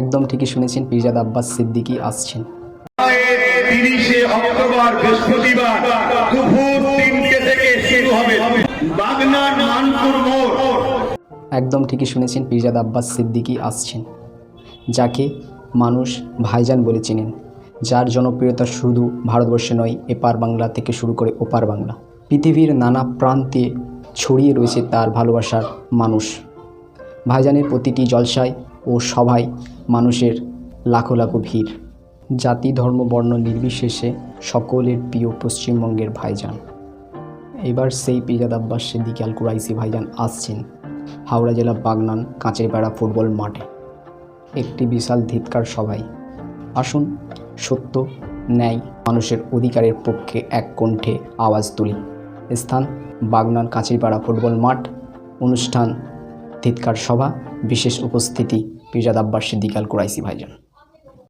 একদম ঠিকই শুনেছেন পিরজাদ আব্বাস সিদ্দিকী আসছেন। তিরিশে অক্টোবর বৃহস্পতিবার দুপুর তিনটে থেকে শুরু হবে বাগনার মানপুর মোড়। একদম ঠিকই শুনেছেন পিরজাদ আব্বাস সিদ্দিকী আসছেন। যাকে মানুষ ভাইজান বলে চেনেন যার জনপ্রিয়তা শুধু ভারতবর্ষে নয় এপার বাংলা থেকে শুরু করে ওপার বাংলা। পৃথিবীর নানা প্রান্তে ছড়িয়ে রয়েছে তার ভালোবাসার মানুষ। ভাইজানের প্রতিটি জলসায় ও সভায় মানুষের লাখো লাখো ভিড়। জাতি, ধর্ম, বর্ণ নির্বিশেষে সকলের প্রিয় পশ্চিমবঙ্গের ভাইজান। এবার সেই পিজাদ আব্বাস সিদ্দিক আল কুরাইসি ভাইজান আসছেন হাওড়া জেলা বাগনান কাঁচেরপাড়া ফুটবল মাঠে। একটি বিশাল ধিৎকার সভায়। আসুন সত্য, ন্যায়, মানুষের অধিকারের পক্ষে এক কণ্ঠে আওয়াজ তুলি। স্থান, বাগনান কাঁচেরপাড়া ফুটবল মাঠ। অনুষ্ঠান ধিৎকার সভা বিশেষ উপস্থিতি পিজাদ আব্বাস সিদ্দিকাল কুরাইসি ভাইজান।